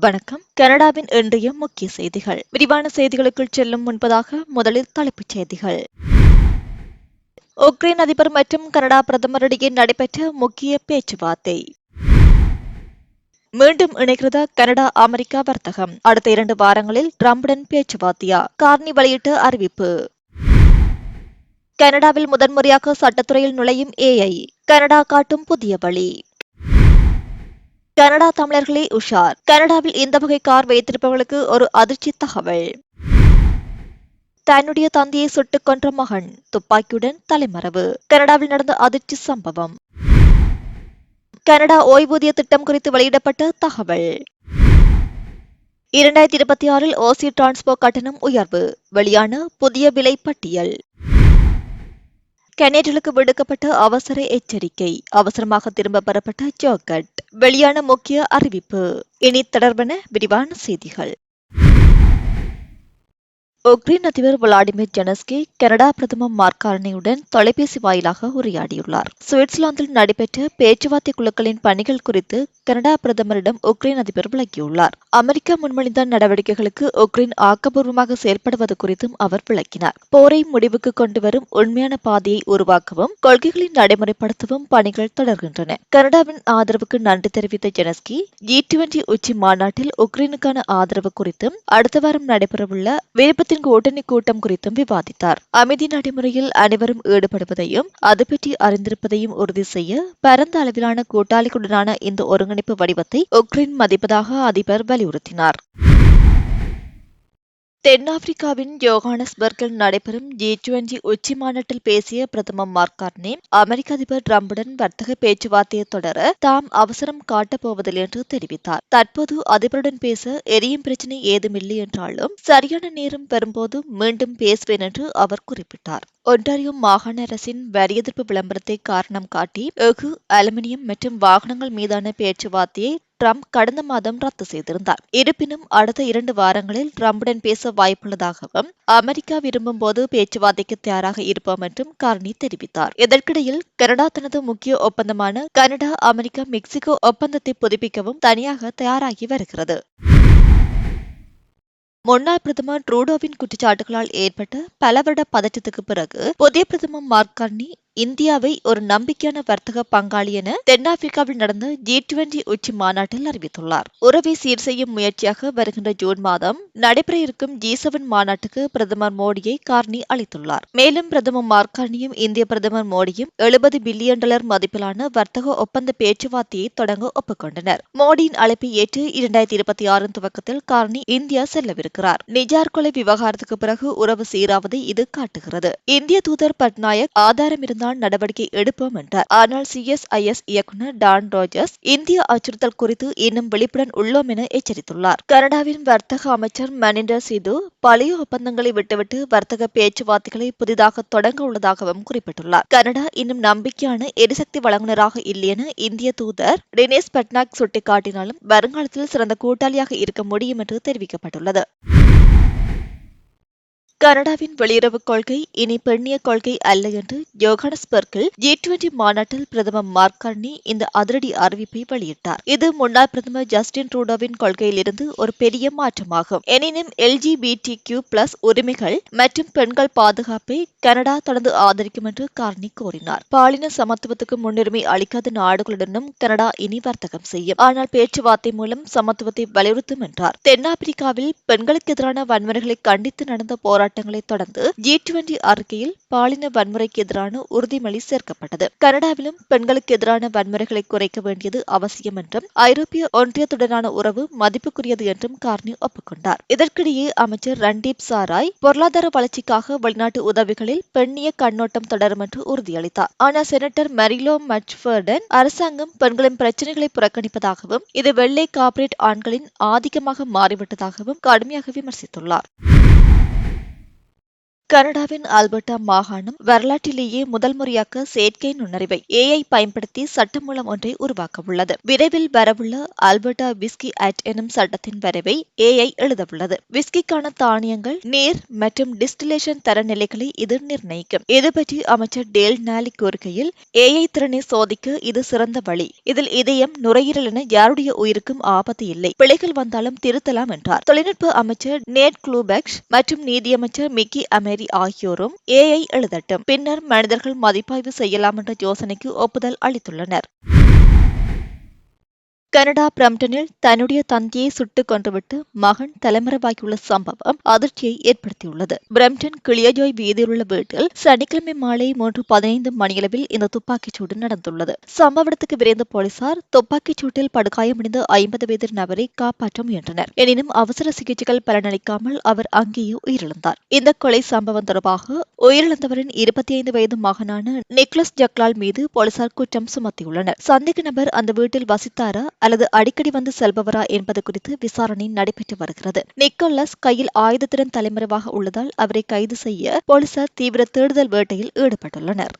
வணக்கம். கனடாவின் இன்றைய முக்கிய செய்திகள். விரிவான செய்திகளுக்குள் செல்லும் முன்பதாக முதலில் தலைப்புச் செய்திகள். உக்ரைன் அதிபர் மற்றும் கனடா பிரதமரிடையே நடைபெற்ற முக்கிய பேச்சுவார்த்தை. மீண்டும் இணைகிறதா கனடா அமெரிக்கா வர்த்தகம். அடுத்த இரண்டு வாரங்களில் ட்ரம்புடன் பேச்சுவார்த்தையா? கார்னி வெளியிட்ட அறிவிப்பு. கனடாவில் முதன்முறையாக சட்டத்துறையில் நுழையும் ஏஐ கனடா காட்டும் புதிய வழி. கனடா தமிழர்களே உஷார். கனடாவில் இந்த வகை கார் வைத்திருப்பவர்களுக்கு ஒரு அதிர்ச்சி தகவல். தன்னுடைய தந்தையை சுட்டுக் கொன்ற மகன் துப்பாக்கியுடன் தலைமறைவு. கனடாவில் நடந்த அதிர்ச்சி சம்பவம். கனடா ஓய்வூதிய திட்டம் குறித்து வெளியிடப்பட்ட தகவல். இரண்டாயிரத்தி இருபத்தி ஆறில் ஓசி டிரான்ஸ்போர்ட் கட்டணம் உயர்வு. வெளியான புதிய விலை பட்டியல் கனேடலுக்கு விடுக்கப்பட்ட அவசர எச்சரிக்கை. அவசரமாக திரும்ப பெறப்பட்ட ஜோகட் வெளியான முக்கிய அறிவிப்பு. இனி தொடர்பான விரிவான செய்திகள். உக்ரைன் அதிபர் விளாடிமிர் ஜெனஸ்கி கனடா பிரதமர் மார்காரனியுடன் தொலைபேசி வாயிலாக உரையாடியுள்ளார். சுவிட்சர்லாந்தில் நடைபெற்ற பேச்சுவார்த்தை குழுக்களின் பணிகள் குறித்து கனடா பிரதமரிடம் உக்ரைன் அதிபர் விளக்கியுள்ளார். அமெரிக்கா முன்மொழிந்த நடவடிக்கைகளுக்கு உக்ரைன் ஆக்கப்பூர்வமாக செயல்படுவது குறித்தும் அவர் விளக்கினார். போரை முடிவுக்கு கொண்டு வரும் உண்மையான பாதையை உருவாக்கவும் கொள்கைகளை நடைமுறைப்படுத்தவும் பணிகள் தொடர்கின்றன. கனடாவின் ஆதரவுக்கு நன்றி தெரிவித்த ஜெனஸ்கி ஜி டுவெண்டி உச்சி மாநாட்டில் உக்ரைனுக்கான ஆதரவு குறித்தும் அடுத்த வாரம் நடைபெறவுள்ள விருப்பத்தின் கூட்டணி கூட்டம் குறித்தும் விவாதித்தார். அமைதி நடைமுறையில் அனைவரும் ஈடுபடுவதையும் அது பற்றி அறிந்திருப்பதையும் உறுதி செய்ய பரந்த அளவிலான கூட்டாளிகளுடனான இந்த ஒருங்கிணைப்பு வடிவத்தை உக்ரைன் மதிப்பதாக அதிபர் வலியுறுத்தினார். தென்னாப்பிரிக்காவின் ஜோகானஸ்பர்கில் நடைபெறும் ஜி டுவெண்டி உச்சி மாநாட்டில் பேசிய பிரதமர் மார்கார்னே அமெரிக்க அதிபர் டிரம்புடன் வர்த்தக பேச்சுவார்த்தையை தொடர தாம் அவசரம் காட்டப் போவதில்லை என்று தெரிவித்தார். தற்போது அதிபருடன் பேச எரியும் பிரச்சினை ஏதுமில்லை என்றாலும் சரியான நேரம் வரும்போது மீண்டும் பேசுவேன் என்று அவர் குறிப்பிட்டார். ஒன்டாரியோ மாகாண அரசின் வரி எதிர்ப்பு விளம்பரத்தை காரணம் காட்டி எஃகு அலுமினியம் மற்றும் வாகனங்கள் மீதான பேச்சுவார்த்தையை ட்ரம்ப் கடந்த மாதம் ரத்து செய்திருந்தார். இருப்பினும் அடுத்த இரண்டு வாரங்களில் ட்ரம்புடன் பேச வாய்ப்புள்ளதாகவும் அமெரிக்கா விரும்பும் போது பேச்சுவார்த்தைக்கு தயாராக இருப்போம் என்றும் கார்னி தெரிவித்தார். இதற்கிடையில் கனடா தனது முக்கிய ஒப்பந்தமான கனடா அமெரிக்கா மெக்சிகோ ஒப்பந்தத்தை புதுப்பிக்கவும் தனியாக தயாராகி வருகிறது. முன்னாள் பிரதமர் ட்ரூடோவின் குற்றச்சாட்டுகளால் ஏற்பட்ட பல வருட பதற்றத்துக்கு பிறகு புதிய பிரதமர் மார்க் கர்னி இந்தியாவை ஒரு நம்பிக்கையான வர்த்தக பங்காளி என தென்னாப்பிரிக்காவில் நடந்த ஜி டுவெண்டி உச்சி மாநாட்டில் அறிவித்துள்ளார். உறவை சீர் செய்யும் முயற்சியாக வருகின்ற ஜூன் மாதம் நடைபெற இருக்கும் ஜி செவன் மாநாட்டுக்கு பிரதமர் மோடியை கார்னி அளித்துள்ளார் மேலும் பிரதமர் மார்கானியும் இந்திய பிரதமர் மோடியும் எழுபது பில்லியன் டாலர் மதிப்பிலான வர்த்தக ஒப்பந்த பேச்சுவார்த்தையை தொடங்க ஒப்புக்கொண்டனர். மோடியின் அழைப்பை ஏற்று இரண்டாயிரத்தி இருபத்தி ஆறு துவக்கத்தில் கார்னி இந்தியா செல்லவிருக்கிறார். நிஜார் கொலை விவகாரத்துக்கு பிறகு உறவு சீராவதை இது காட்டுகிறது. இந்திய தூதர் பட்நாயக் ஆதாரம் இருந்தால் தான் நடவடிக்கை எடுப்போம் என்றார். ஆனால் சிஎஸ்ஐஎஸ் இயக்குநர் டான் ரோஜர்ஸ் இந்திய அச்சுறுத்தல் குறித்து இன்னும் விழிப்புடன் உள்ளோம் என எச்சரித்துள்ளார். கனடாவின் வர்த்தக அமைச்சர் மனிண்டர் சிது பழைய ஒப்பந்தங்களை விட்டுவிட்டு வர்த்தக பேச்சுவார்த்தைகளை புதிதாக தொடங்க உள்ளதாகவும் குறிப்பிட்டுள்ளார். கனடா இன்னும் நம்பிக்கையான எரிசக்தி வழங்குநராக இல்லை என இந்திய தூதர் டினேஷ் பட்நாக் சுட்டிக்காட்டினாலும் வருங்காலத்தில் சிறந்த கூட்டாளியாக இருக்க முடியும் என்று தெரிவிக்கப்பட்டுள்ளது. கனடாவின் வெளியுறவுக் கொள்கை இனி பெண்ணிய கொள்கை அல்ல என்று ஜோகானஸ்பர்கில் ஜி டுவெண்டி மாநாட்டில் பிரதமர் மார்கார்னி இந்த அதிரடி அறிவிப்பை வெளியிட்டார். இது முன்னாள் பிரதமர் ஜஸ்டின் ட்ரூடோவின் கொள்கையிலிருந்து ஒரு பெரிய மாற்றமாகும். எனினும் எல்ஜிபிடி கியூ பிளஸ் உரிமைகள் மற்றும் பெண்கள் பாதுகாப்பை கனடா தொடர்ந்து ஆதரிக்கும் என்று கார்னி கூறினார். பாலின சமத்துவத்துக்கு முன்னுரிமை அளிக்காத நாடுகளுடனும் கனடா இனி வர்த்தகம் செய்யும். ஆனால் பேச்சுவார்த்தை மூலம் சமத்துவத்தை வலியுறுத்தும் என்றார். தென்னாப்பிரிக்காவில் பெண்களுக்கு எதிரான வன்முறைகளை கண்டித்து நடந்த போராட்டம் போராட்டங்களை தொடர்ந்து ஜி டுவெண்டி அறிக்கையில் பாலின வன்முறைக்கு எதிரான உறுதிமொழி சேர்க்கப்பட்டது. கனடாவிலும் பெண்களுக்கு எதிரான வன்முறைகளை குறைக்க வேண்டியது அவசியம் என்றும் ஐரோப்பிய ஒன்றியத்துடனான உறவு மதிப்புக்குரியது என்றும் கார்னி ஒப்புக்கொண்டார். இதற்கிடையே அமைச்சர் ரண்டீப் சாராய் பொருளாதார வளர்ச்சிக்காக வெளிநாட்டு உதவிகளில் பெண்ணிய கண்ணோட்டம் தொடரும் என்று உறுதியளித்தார். ஆனால் செனட்டர் மெரிலோ மச்ஃபர்டன் அரசாங்கம் பெண்களின் பிரச்சனைகளை புறக்கணிப்பதாகவும் இது வெள்ளை கார்ப்பரேட் ஆண்களின் ஆதிக்கமாக மாறிவிட்டதாகவும் கடுமையாக விமர்சித்துள்ளார். கனடாவின் ஆல்பர்டா மாகாணம் வரலாற்றிலேயே முதல் முறையாக செயற்கை நுண்ணறிவை ஏஐ பயன்படுத்தி சட்டமூலம் ஒன்றை உருவாக்க உள்ளது விரைவில் வரவுள்ள ஆல்பர்டா விஸ்கி ஆக்ட் எனும் சட்டத்தின் வரைவை ஏஐ எழுதவுள்ளது. விஸ்கிக்கான தானியங்கள் நீர் மற்றும் டிஸ்டிலேஷன் தரநிலைகளை இது நிர்ணயிக்கும். இது பற்றி அமைச்சர் டேல் நாலி கூறுகையில் ஏஐ திறனை சோதிக்க இது சிறந்த வழி. இதில் இதயம் நுரையீரல் என யாருடைய உயிருக்கும் ஆபத்து இல்லை. பிழைகள் வந்தாலும் திருத்தலாம் என்றார். தொழில்நுட்ப அமைச்சர் நேட் குளூபெக்ஸ் மற்றும் நீதியமைச்சர் மிக்கி அமெரி ஆகியோரும் ஏஐ எழுதட்டும். பின்னர் மனிதர்கள் மதிப்பாய்வு செய்யலாம் என்ற யோசனைக்கு ஒப்புதல் அளித்துள்ளனர். கனடா பிரம்டனில் தன்னுடைய தந்தையை சுட்டுக் கொன்றுவிட்டு மகன் தலைமறைவாகியுள்ள சம்பவம் அதிர்ச்சியை ஏற்படுத்தியுள்ளது. பிரம்டன் கிளியஜோய் வீதியில் உள்ள வீட்டில் சனிக்கிழமை மாலை மூன்று பதினைந்து மணியளவில் இந்த துப்பாக்கிச் சூடு நடந்துள்ளது. சம்பவ இடத்துக்கு விரைந்த போலீசார் துப்பாக்கிச் சூட்டில் படுகாயமடைந்த ஐம்பது வயது நபரை காப்பாற்ற முயன்றனர். எனினும் அவசர சிகிச்சைகள் பலனளிக்காமல் அவர் அங்கேயே உயிரிழந்தார். இந்த கொலை சம்பவம் தொடர்பாக உயிரிழந்தவரின் இருபத்தி ஐந்து வயது மகனான நிக்லஸ் ஜக்லால் மீது போலீசார் குற்றம் சுமத்தியுள்ளனர். சந்தேக நபர் அந்த வீட்டில் வசித்தாரா அல்லது அடிக்கடி வந்து செல்பவரா என்பது குறித்து விசாரணை நடைபெற்று வருகிறது. நிக்கோலஸ் கையில் ஆயுதத்துடன் தலைமறைவாக உள்ளதால் அவரை கைது செய்ய போலீசார் தீவிர தேடுதல் வேட்டையில் ஈடுபட்டுள்ளனர்.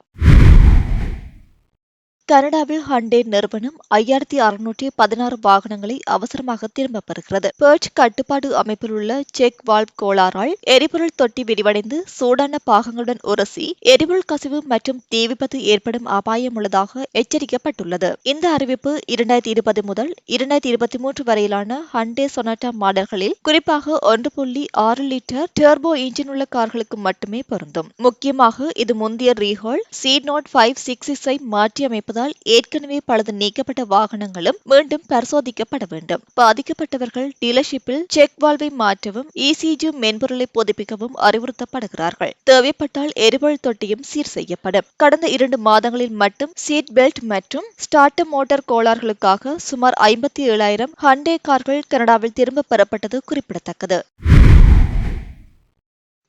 கனடாவில் ஹண்டே நிறுவனம் ஐயாயிரத்தி அறுநூற்றி பதினாறு வாகனங்களை அவசரமாக திரும்பப் பெறுகிறது. பேர்ச் கட்டுப்பாடு அமைப்பில் உள்ள செக் வால்வ் கோளாறால் எரிபொருள் தொட்டி விரிவடைந்து சூடான பாகங்களுடன் உரசி எரிபொருள் கசிவு மற்றும் தீ விபத்து ஏற்படும் அபாயம் உள்ளதாக எச்சரிக்கப்பட்டுள்ளது. இந்த அறிவிப்பு இரண்டாயிரத்தி இருபது முதல் இரண்டாயிரத்தி இருபத்தி மூன்று வரையிலான ஹண்டே சொனாட்டா மாடல்களில் குறிப்பாக ஒன்று புள்ளி ஆறு லிட்டர் டர்போ இன்ஜின் உள்ள கார்களுக்கு மட்டுமே பொருந்தும். முக்கியமாக இது முந்தைய ரீஹோல் சி நோட் ஃபைவ் சிக்ஸ் சிக்ஸை மாற்றியமைப்பது இருப்பதால் ஏற்கனவே பலது நீக்கப்பட்ட வாகனங்களும் மீண்டும் பரிசோதிக்கப்பட வேண்டும். பாதிக்கப்பட்டவர்கள் டீலர்ஷிப்பில் செக் வால்வை மாற்றவும் இசிஜி மென்பொருளை புதுப்பிக்கவும் அறிவுறுத்தப்படுகிறார்கள். தேவைப்பட்டால் எரிபொருள் தொட்டியும் சீர் செய்யப்படும். கடந்த இரண்டு மாதங்களில் மட்டும் சீட் பெல்ட் மற்றும் ஸ்டார்ட் மோட்டார் கோளாறுகளுக்காக சுமார் ஐம்பத்தி ஏழாயிரம் ஹண்டே கார்கள் கனடாவில் திரும்ப பெறப்பட்டது குறிப்பிடத்தக்கது.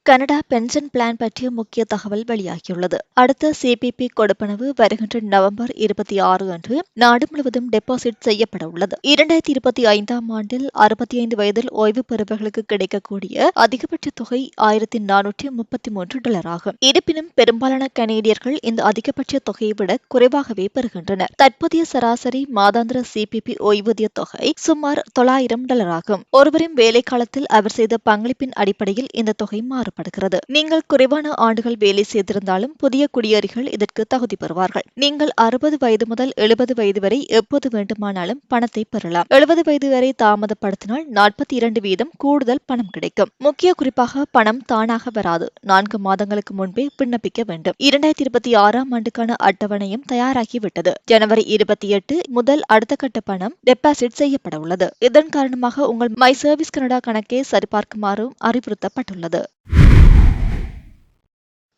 கனடா பென்ஷன் பிளான் பற்றிய முக்கிய தகவல் வெளியாகியுள்ளது. அடுத்த சிபிபி கொடுப்பனவு வருகின்ற நவம்பர் இருபத்தி ஆறு அன்று நாடு முழுவதும் டெபாசிட் செய்யப்பட உள்ளது. இரண்டாயிரத்தி இருபத்தி ஐந்தாம் ஆண்டில் அறுபத்தி ஐந்து வயதில் ஓய்வு பெறுபவர்களுக்கு கிடைக்கக்கூடிய அதிகபட்ச தொகை ஆயிரத்தி நானூற்றி முப்பத்தி மூன்று டாலர் ஆகும். இருப்பினும் பெரும்பாலான கனேடியர்கள் இந்த அதிகபட்ச தொகையை விட குறைவாகவே பெறுகின்றனர். தற்போதைய சராசரி மாதாந்திர சிபிபி ஓய்வூதிய தொகை சுமார் தொள்ளாயிரம் டாலர் ஆகும். ஒருவரின் வேலை காலத்தில் அவர் செய்த பங்களிப்பின் அடிப்படையில் இந்த தொகை மாறுபடும். காணப்படுகிறது. நீங்கள் குறைவான ஆண்டுகள் வேலை செய்திருந்தாலும் புதிய குடியேறிகள் இதற்கு தகுதி பெறுவார்கள். நீங்கள் அறுபது வயது முதல் எழுபது வயது வரை எப்போது வேண்டுமானாலும் பணத்தை பெறலாம். எழுபது வயது வரை தாமதப்படுத்தினால் நாற்பத்தி இரண்டு வீதம் கூடுதல் பணம் கிடைக்கும். முக்கிய குறிப்பாக பணம் தானாக வராது. நான்கு மாதங்களுக்கு முன்பே விண்ணப்பிக்க வேண்டும். இரண்டாயிரத்தி இருபத்தி ஆறாம் ஆண்டுக்கான அட்டவணையும் தயாராகிவிட்டது. ஜனவரி இருபத்தி எட்டு முதல் அடுத்த கட்ட பணம் டெபாசிட் செய்யப்பட உள்ளது இதன் காரணமாக உங்கள் மை சர்வீஸ் கனடா கணக்கை சரிபார்க்குமாறும் அறிவுறுத்தப்பட்டுள்ளது.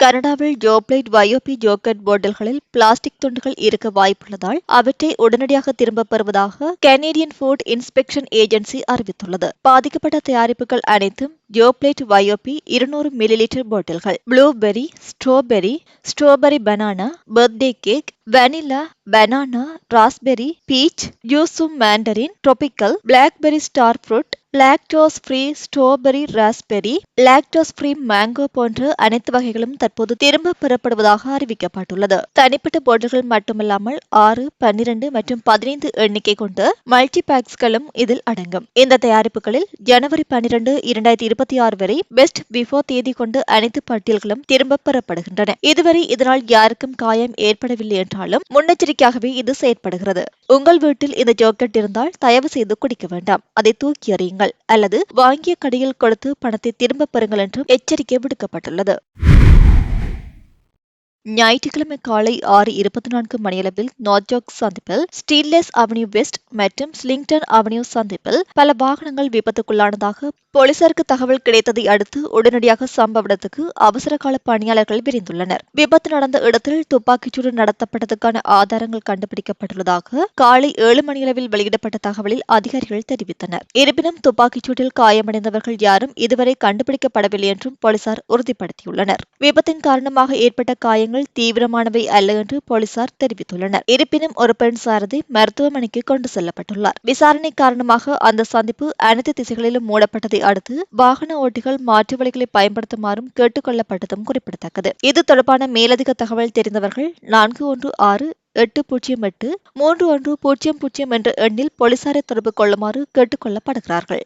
கனடாவில் ஜோப்ளைட் வயோபி ஜோக்கட் பாட்டில்களில் பிளாஸ்டிக் துண்டுகள் இருக்க வாய்ப்புள்ளதால் அவற்றை உடனடியாக திரும்பப் பெறுவதாக கனேடியன் ஃபுட் இன்ஸ்பெக்ஷன் ஏஜென்சி அறிவித்துள்ளது. பாதிக்கப்பட்ட தயாரிப்புகள் அனைத்தும் ஜோப்ளைட் வயோபி இருநூறு மில்லிலிட்டர் பாட்டில்கள். Blueberry strawberry strawberry banana birthday cake vanilla banana raspberry peach ஜூசும் mandarin tropical blackberry star fruit lactose free strawberry raspberry lactose free mango போன்ற அனைத்து வகைகளும் தற்போது திரும்ப பெறப்படுவதாக அறிவிக்கப்பட்டுள்ளது. தனிப்பட்ட போட்டல்கள் மட்டுமல்லாமல் ஆறு பன்னிரண்டு மற்றும் பதினைந்து எண்ணிக்கை கொண்ட மல்டி பேக்ஸ்களும் இதில் அடங்கும். இந்த தயாரிப்புகளில் ஜனவரி பன்னிரண்டு இரண்டாயிரத்தி இருபத்தி ஆறு வரை பெஸ்ட் பிஃபோர் தேதி கொண்டு அனைத்து பட்டியல்களும் திரும்ப பெறப்படுகின்றன. இதுவரை இதனால் யாருக்கும் காயம் ஏற்படவில்லை என்றாலும் முன்னெச்சரிக்கையாகவே இது செயற்படுகிறது. உங்கள் வீட்டில் இந்த ஜோக்கெட் இருந்தால் தயவு செய்து குடிக்க வேண்டாம். அதை தூக்கி அறியுங்கள் எறியுங்கள் அல்லது வாங்கிய கடையில் கொடுத்து பணத்தை திரும்ப பெறுங்கள் என்றும் எச்சரிக்கை விடுக்கப்பட்டுள்ளது. ஞாயிற்றுக்கிழமை காலை ஆறு இருபத்தி நான்கு மணியளவில் நார்ஜாக் சந்திப்பில் ஸ்டீன்லெஸ் அவென்யூ வெஸ்ட் மற்றும் ஸ்லிங்டன் அவென்யூ சந்திப்பில் பல வாகனங்கள் விபத்துக்குள்ளானதாக போலீசாருக்கு தகவல் கிடைத்ததை அடுத்து உடனடியாக சம்பவ இடத்துக்கு அவசர கால பணியாளர்கள் விரைந்துள்ளனர். விபத்து நடந்த இடத்தில் துப்பாக்கிச்சூடு நடத்தப்பட்டதுக்கான ஆதாரங்கள் கண்டுபிடிக்கப்பட்டுள்ளதாக காலை ஏழு மணியளவில் வெளியிடப்பட்ட தகவலில் அதிகாரிகள் தெரிவித்தனர். இருப்பினும் துப்பாக்கிச்சூட்டில் காயமடைந்தவர்கள் யாரும் இதுவரை கண்டுபிடிக்கப்படவில்லை என்றும் போலீசார் உறுதிப்படுத்தியுள்ளனர். விபத்தின் காரணமாக ஏற்பட்ட காயங்கள் தீவிரமானவை அல்ல என்று போலீசார் தெரிவித்துள்ளனர். இருப்பினும் ஒரு பெண் சாரதி மருத்துவமனைக்கு கொண்டு செல்லப்பட்டுள்ளார். விசாரணை காரணமாக அந்த சந்திப்பு அனைத்து திசைகளிலும் மூடப்பட்டதை அடுத்து வாகன ஓட்டிகள் மாற்று வழிகளை பயன்படுத்துமாறும் கேட்டுக் கொள்ளப்பட்டதும் குறிப்பிடத்தக்கது. இது தொடர்பான மேலதிக தகவல் தெரிந்தவர்கள் நான்கு ஒன்று ஆறு எட்டு பூஜ்ஜியம் எட்டு மூன்று ஒன்று பூஜ்ஜியம் பூஜ்ஜியம் என்ற எண்ணில் போலீசாரை தொடர்பு கொள்ளுமாறு கேட்டுக் கொள்ளப்படுகிறார்கள்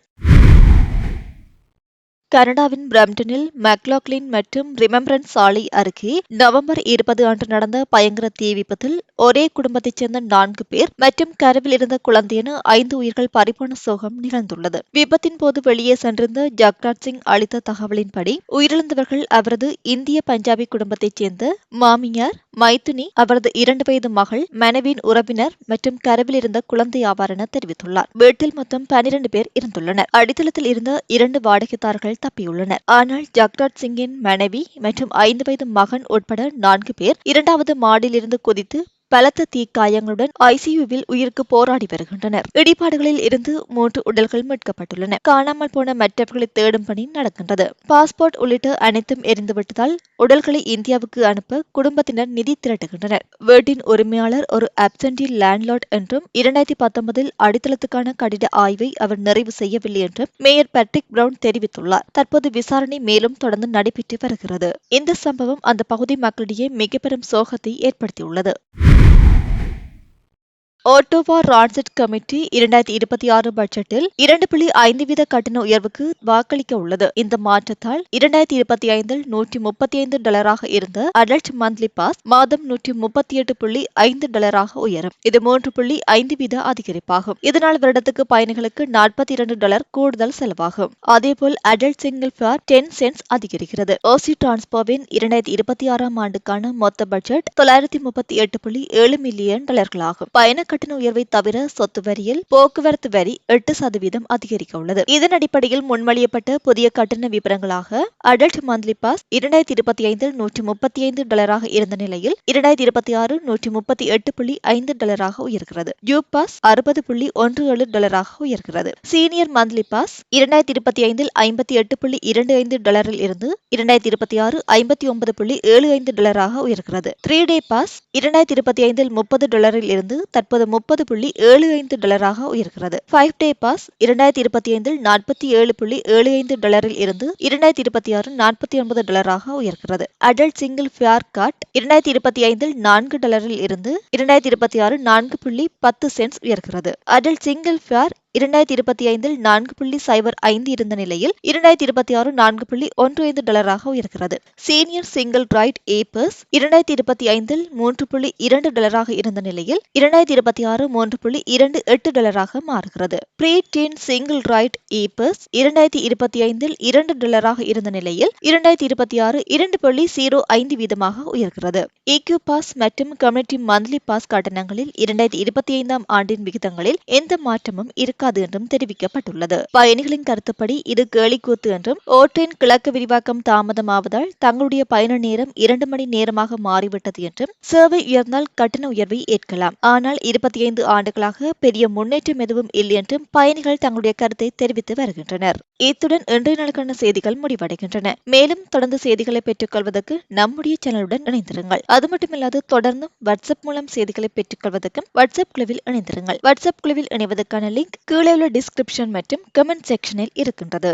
கனடாவின் பிரம்டனில் மெக்லாக்லின் மற்றும் ரிமெம்பரன்ஸ் சாலை அருகே நவம்பர் இருபது அன்று நடந்த பயங்கர தீ விபத்தில் ஒரே குடும்பத்தைச் சேர்ந்த நான்கு பேர் மற்றும் கருவில் இருந்த குழந்தையென ஐந்து உயிர்கள் பறிபோன சோகம் நிகழ்ந்துள்ளது. விபத்தின் போது வெளியே சென்றிருந்த ஜக்ராஜ் சிங் அளித்த தகவலின்படி உயிரிழந்தவர்கள் அவரது இந்திய பஞ்சாபி குடும்பத்தைச் சேர்ந்த மாமியார் மைத்துனி அவரது இரண்டு வயது மகள் மனைவியின் உறவினர் மற்றும் கருவில் இருந்த குழந்தை ஆவார் என தெரிவித்துள்ளார். வீட்டில் மொத்தம் பனிரெண்டு பேர் இருந்துள்ளனர். அடித்தளத்தில் இருந்த இரண்டு வாடகைதாரர்கள் தப்பியுள்ளனர். ஆனால் ஜக்ராஜ் சிங்கின் மனைவி மற்றும் ஐந்து வயது மகன் உட்பட நான்கு பேர் இரண்டாவது மாடியிலிருந்து குதித்து பலத்த தீக்காயங்களுடன் ஐசியூவில் உயிருக்கு போராடி வருகின்றனர். இடிபாடுகளில் இருந்து மூன்று உடல்கள் மீட்கப்பட்டுள்ளன. காணாமல் போன மற்றவர்களை தேடும் பணி நடக்கின்றது. பாஸ்போர்ட் உள்ளிட்ட அனைத்தும் எரிந்துவிட்டதால் உடல்களை இந்தியாவுக்கு அனுப்ப குடும்பத்தினர் நிதி திரட்டுகின்றனர். வீட்டின் உரிமையாளர் ஒரு அப்சென்டி லேண்ட்லார்ட் என்றும் இரண்டாயிரத்தி பத்தொன்பதில் அடித்தளத்துக்கான கடித ஆய்வை அவர் நிறைவு செய்யவில்லை என்றும் மேயர் பேட்ரிக் பிரவுன் தெரிவித்துள்ளார். தற்போது விசாரணை மேலும் தொடர்ந்து நடைபெற்று வருகிறது. இந்த சம்பவம் அந்த பகுதி மக்களிடையே மிக பெரும் சோகத்தை ஏற்படுத்தியுள்ளது. ஓட்டோவா ரான்செட் கமிட்டி இரண்டாயிரத்தி இருபத்தி ஆறு பட்ஜெட்டில் இரண்டு புள்ளி ஐந்து வீத கட்டண உயர்வுக்கு வாக்களிக்க உள்ளது இந்த மாற்றத்தால் இரண்டாயிரத்தி இருபத்தி ஐந்தில் நூற்றி முப்பத்தி ஐந்து டாலராக இருந்த அடல்ட் மந்த்லி பாஸ் மாதம் நூற்றி முப்பத்தி எட்டு புள்ளி ஐந்து டாலராக உயரும். இது மூன்று புள்ளி ஐந்து வீத அதிகரிப்பாகும். இதனால் வருடத்துக்கு பயணிகளுக்கு நாற்பத்தி இரண்டு டாலர் கூடுதல் செலவாகும். அதேபோல் adult single fare ten cents அதிகரிக்கிறது. ஓசி டிரான்ஸ்போவின் இரண்டாயிரத்தி இருபத்தி ஆறாம் ஆண்டுக்கான மொத்த பட்ஜெட் தொள்ளாயிரத்தி முப்பத்தி எட்டு புள்ளி ஏழு மில்லியன் டாலர்களாகும் பயண கட்டண உயர்வை தவிர சொத்து வரியில் போக்குவரத்து வரி எட்டு சதவீதம் அதிகரிக்க உள்ளது. இதன் அடிப்படையில் முன்மொழியப்பட்ட புதிய கட்டண விபரங்களாக அடல்ட் மந்த்லி பாஸ் இரண்டாயிரத்தி இருபத்தி ஐந்தில் நூற்றி முப்பத்தி ஐந்து டாலராக இருந்த நிலையில் இரண்டாயிரத்தி இருபத்தி ஆறு நூற்றி முப்பத்தி எட்டு புள்ளி ஐந்து டாலராக உயர்கிறது. யூ பாஸ் அறுபது புள்ளி ஒன்று ஏழு டாலராக உயர்கிறது. சீனியர் மந்த்லி பாஸ் இரண்டாயிரத்தி இருபத்தி ஐந்தில் ஐம்பத்தி எட்டு புள்ளி இரண்டு ஐந்து டாலரில் இருந்து இரண்டாயிரத்தி இருபத்தி ஆறு ஐம்பத்தி ஒன்பது புள்ளி ஏழு ஐந்து டாலராக உயர்கிறது. த்ரீ டே பாஸ் இரண்டாயிரத்தி இருபத்தி ஐந்தில் முப்பது டாலரில் இருந்து தற்போது முப்பது புள்ளி ஏழு ஐந்து டாலராக உயர்கிறது. ஃபைவ் டே பாஸ் இரண்டாயிரத்தி இருபத்தி ஐந்தில் நாற்பத்தி ஏழு புள்ளி ஏழு ஐந்து டாலரில் இருந்து இரண்டாயிரத்தி இருபத்தி ஆறு நாற்பத்தி ஒன்பது டாலராக உயர்கிறது. அடல்ட் சிங்கிள் ஃபேர் கார்ட் இரண்டாயிரத்தி இருபத்தி ஐந்தில் நான்கு டாலரில் இருந்து இரண்டாயிரத்தி இருபத்தி ஆறு நான்கு புள்ளி பத்து சென்ட்ஸ் உயர்கிறது. அடல்ட் சிங்கிள் ஃபேர் இரண்டாயிரத்தி இருபத்தி ஐந்தில் நான்கு புள்ளி சைபர் ஐந்து இருந்த நிலையில் இரண்டாயிரத்தி இருபத்தி ஆறு நான்கு புள்ளி ஒன்று ஐந்து டாலராக உயர்கிறது. சீனியர் சிங்கிள் ரைட் ஏப்பர்ஸ் இரண்டாயிரத்தி இருபத்தி ஐந்தில் மூன்று புள்ளி இரண்டு டாலராக இருந்த நிலையில் இரண்டாயிரத்தி இருபத்தி ஆறு மூன்று புள்ளி இரண்டு எட்டு டாலராக மாறுகிறது. ப்ரீ டீன் சிங்கிள் ரைட் ஏப்பர்ஸ் இரண்டாயிரத்தி இருபத்தி ஐந்தில் இரண்டு டாலராக இருந்த நிலையில் இரண்டாயிரத்தி இருபத்தி ஆறு இரண்டு புள்ளி ஜீரோ ஐந்து வீதமாக உயர்கிறது. EQ பாஸ் மற்றும் கம்யூனிட்டி மந்த்லி பாஸ் கட்டணங்களில் இரண்டாயிரத்தி இருபத்தி ஐந்தாம் ஆண்டின் விகிதங்களில் எந்த மாற்றமும் இருக்க இருக்காது என்றும் தெரிவிக்கப்பட்டுள்ளது. பயணிகளின் கருத்துப்படி இது கேலிக்கூத்து என்றும் ஓட்டின் கிழக்கு விரிவாக்கம் தாமதமாவதால் தங்களுடைய பயண நேரம் இரண்டு மணி நேரமாக மாறிவிட்டது என்றும் சேவை உயர்ந்தால் கட்டண உயர்வை ஏற்கலாம். ஆனால் இருபத்தி ஐந்து ஆண்டுகளாக பெரிய முன்னேற்றம் எதுவும் இல்லை என்றும் பயணிகள் தங்களுடைய கருத்தை தெரிவித்து வருகின்றனர். இத்துடன் இன்றைய நாளுக்கான செய்திகள் முடிவடைகின்றன. மேலும் தொடர்ந்து செய்திகளை பெற்றுக்கொள்வதற்கு நம்முடைய சேனலுடன் இணைந்திருங்கள். அது மட்டுமில்லாது தொடர்ந்தும் வாட்ஸ்அப் மூலம் செய்திகளை பெற்றுக்கொள்வதற்கும் வாட்ஸ்அப் குழுவில் இணைந்திருங்கள். வாட்ஸ்அப் குழுவில் இணைவதற்கான லிங்க் கீழே உள்ள டிஸ்கிரிப்ஷன் மற்றும் கமெண்ட் செக்ஷனில் இருக்கின்றது